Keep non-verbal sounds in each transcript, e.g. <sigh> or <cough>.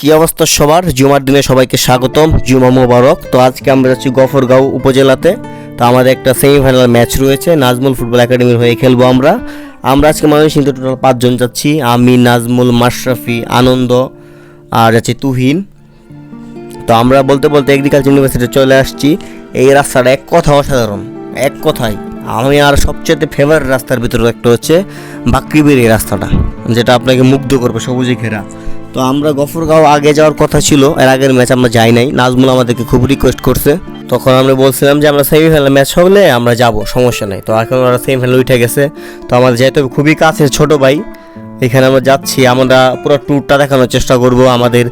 কি অবস্থা সবার? জুমার দিনে সবাইকে স্বাগতম, জুমা মোবারক। তো আজকে আমরা যাচ্ছি গফরগাঁও উপজেলাতে। তো আমাদের একটা সেমিফাইনাল ম্যাচ রয়েছে, নাজমুল ফুটবল একাডেমির হয়ে খেলব আমরা। আমরা আজকে মানুষ কিন্তু টোটাল পাঁচজন যাচ্ছি, আমি, নাজমুল, মাশরাফি, আনন্দ আর যাচ্ছি তুহিন। তো আমরা বলতে বলতে এগ্রিকালচার ইউনিভার্সিটি চলে আসছি। এই রাস্তাটা এক কথা অসাধারণ, এক কথায়। আমি আর সবচেয়ে ফেভারিট রাস্তার ভিতরে একটা হচ্ছে বাকরিবের এই রাস্তাটা, যেটা আপনাকে মুগ্ধ করবে সবুজে ঘেরা। তো আমরা গফরগাঁও আগে যাওয়ার কথা ছিল, এর আগের ম্যাচ আমরা যাই নাই। নাজমুল আমাদেরকে খুব রিকোয়েস্ট করছে। তখন আমরা বলছিলাম যে, আমরা সেমিফাইনাল ম্যাচ হলে আমরা যাব, সমস্যা নেই। তো এখন ওরা সেমিফাইনাল উঠে গেছে। তো আমাদের যেহেতু খুবই কাছে ছোট ভাই, এখানে আমরা যাচ্ছি। আমরা পুরো ট্যুরটা দেখানোর চেষ্টা করব, আমাদের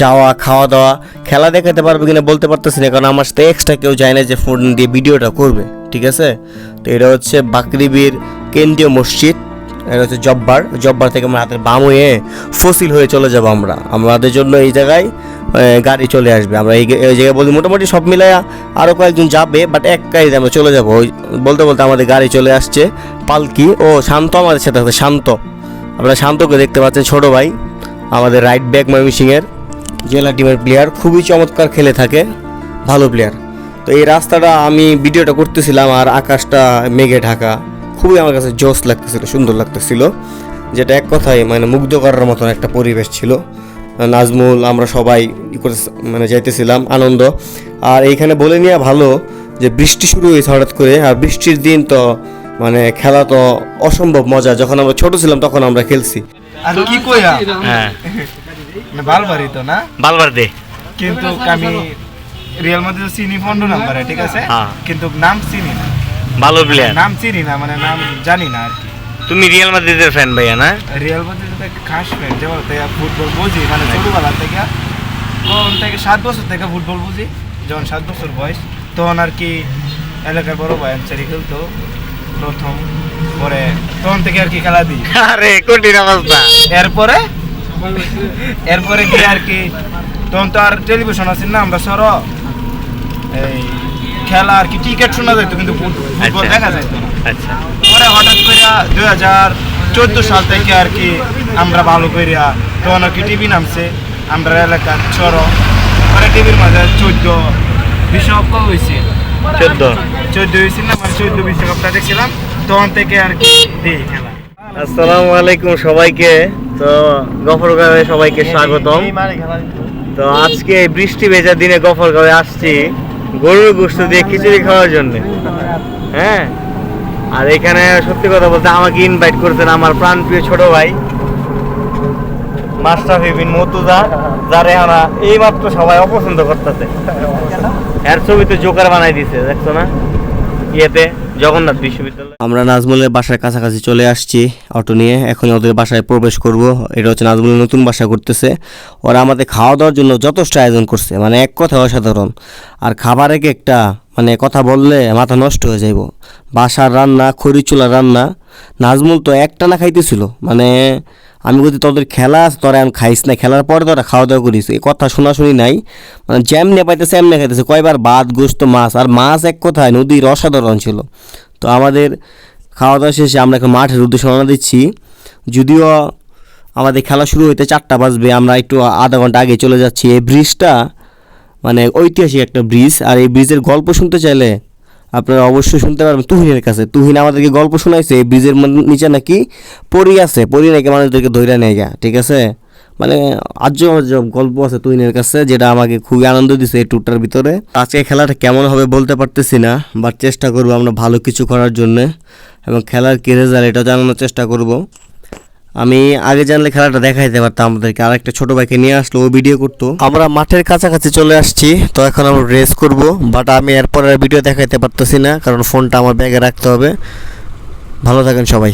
যাওয়া খাওয়া দাওয়া খেলা দেখাতে পারবে কিনা বলতে পারতেছি না, কারণ আমার সাথে এক্সট্রা কেউ যায় না যে ফোন দিয়ে ভিডিওটা করবে, ঠিক আছে? তো এটা হচ্ছে বাকরিবির কেন্দ্রীয় মসজিদ। এটা হচ্ছে জব্বার। জব্বার থেকে আমরা হাতের বাম হয়ে ফসিল হয়ে চলে যাব আমরা। আমাদের জন্য এই জায়গায় গাড়ি চলে আসবে। আমরা এই জায়গায় বলি মোটামুটি সব মিলায়া আরও কয়েকজন যাবে বাট এক গাড়িতে আমরা চলে যাব। ওই বলতে বলতে আমাদের গাড়ি চলে আসছে পালকি। ও, শান্ত আমাদের সাথে আছে, শান্ত। আপনারা শান্তকে দেখতে পাচ্ছেন, ছোট ভাই। আমাদের রাইট ব্যাক ময়মনসিংহের জেলা টিমের প্লেয়ার খুবই চমৎকার খেলে থাকে, ভালো প্লেয়ার তো এই রাস্তাটা আমি ভিডিওটা করতেছিলাম আর আকাশটা মেঘে ঢাকা। খুবই আমার কাছে জোস লাগতেছিল সুন্দর লাগতেছিল। যেটা এক কথায় মানে মুগ্ধ করার মতন একটা পরিবেশ ছিল। নাজমুল আমরা সবাই করে মানে যাইতেছিলাম আনন্দ। আর এইখানে বলে নেওয়া ভালো যে বৃষ্টি শুরু হয়েছে হঠাৎ করে আর বৃষ্টির দিন তো মানে খেলা তো অসম্ভব মজা। যখন আমরা ছোট ছিলাম তখন আমরা খেলছি। আর কি কইয়া? হ্যাঁ। মানে বালবারই তো না? বালবার দে। কিন্তু আমি রিয়াল মাদ্রিদ চিনি পনেরো নাম্বারে ঠিক আছে? হ্যাঁ। কিন্তু নাম চিনি না। ভালো প্লেয়ার নাম চিনি না মানে নাম জানি না আর কি। তুমি রিয়াল মাদ্রিদের ফ্যান ভাইয়া না? রিয়াল মাদ্রিদ একটা খাস ফ্যান যেমন ফুটবল বুঝি মানে ছোটবেলা থেকে তখন থেকে সাত বছর থেকে ফুটবল বুঝি যখন সাত বছর বয়স তখন আর কি এলাকার বড় ভাই আনসারি খেলতো প্রথম পরে তখন থেকে আর কি খেলা দিই। <laughs> আরে কঠিন অবস্থা। এরপরে? এরপরে কি আর কি তখন তো আর টেলিভিশন আছে না আমরা সর। এই খেলা আর কি ক্রিকেট শোনা যেত কিন্তু ফুট- ফুটবল আচ্ছা। দেখা যেত না। আচ্ছা। পরে হঠাৎ করে দুই হাজার চোদ্দ সাল থেকে আর কি আমরা ভালো করিয়া তখন আর কি টিভি নামছে আমরা এলাকার সর পরে টিভির মাঝে চোদ্দ বিশ্বকাপ হয়েছে চোদ্দ। চোদ্দ হয়েছিল না মানে চোদ্দ বিশ্বকাপটা দেখছিলাম তখন থেকে আর কি দিই খেলা। আসসালামু আলাইকুম সবাইকে। তো গফরগাঁওয়ে সবাইকে স্বাগতম। তো আজকে বৃষ্টি ভেজা দিনে গফরগাঁওয়ে আসছি। গরুর গোস্ত দিয়ে খিচুড়ি খাওয়ার জন্য। হ্যাঁ? আর এখানে সত্যি কথা বলতে আমাকে ইনভাইট করেছেন আমার প্রাণ প্রিয় ছোট ভাই মাস্টাফি মতুদা যারে এই এইমাত্র সবাই অপছন্দ করতেছে। এর ছবি তো জোকার বানাই দিছে দেখছ না? ইয়েতে জগন্নাথ বিশ্ববিদ্যালয়। আমরা নাজমুলের বাসার কাছাকাছি চলে আসছি অটো নিয়ে। এখন ওদের বাসায় প্রবেশ করব। এটা হচ্ছে নাজমুলের নতুন বাসা করতেছে ওরা আমাদের খাওয়া দাওয়ার জন্য যথেষ্ট আয়োজন করছে। মানে এক কথা অসাধারণ। আর খাবারে একটা মানে কথা বললে মাথা নষ্ট হয়ে যাইব। বাসার রান্না খড়ি চুলার রান্না। নাজমুল তো একটা না খাইতেছিল। মানে আমি বলছি, তোদের খেলা আছে, তোরা এখন খাইস না। খেলার পরে তোরা খাওয়া দাওয়া করিস। এই কথা শোনাশুনি নাই। মানে যেমনে পাইতেছে, এমনি খাইতেছে। কয়বার ভাত গোস্ত মাছ। আর মাছ এক কথায় নদীর অসাধারণ ছিল। তো আমাদের খাওয়া দাওয়া শেষে আমরা এখন মাঠের উদ্দেশ্যে রওনা দিচ্ছি। যদিও আমাদের খেলা শুরু হইতে চারটা বাজবে, আমরা একটু আধা ঘণ্টা আগে চলে যাচ্ছি। এই ব্রিজটা মানে ঐতিহাসিক একটা ব্রিজ আর এই ব্রিজের গল্প শুনতে চাইলে আপনারা অবশ্যই শুনতে পারবেন তুহিনের কাছে। তুহিন আমাদেরকে গল্প শোনাইছে, এই ব্রিজের নিচে নাকি পরি আছে পরি নাকি মানুষদেরকে ধৈর্য নেয় গা ঠিক আছে? মানে আজব আজব গল্প আছে তুহিনের কাছে, যেটা আমাকে খুবই আনন্দ দিছে এই ট্যুরটার ভিতরে। আজকে খেলাটা কেমন হবে বলতে পারতেছি না বাট চেষ্টা করব আমরা ভালো কিছু করার জন্য, এবং খেলার কি রেজাল্ট এটা জানানোর চেষ্টা করব। আমি আগে জানলে খেলাটা দেখাইতে পারতাম আমাদেরকে। আর একটা ছোট ভাইকে নিয়ে আসলো, ও ভিডিও করতো। আমরা মাঠের কাছাকাছি চলে আসছি, তো এখন আমরা রেস করব বাট আমি এরপর ভিডিও দেখাইতে পারতেছি না, কারণ ফোনটা আমার ব্যাগে রাখতে হবে। ভালো থাকেন সবাই।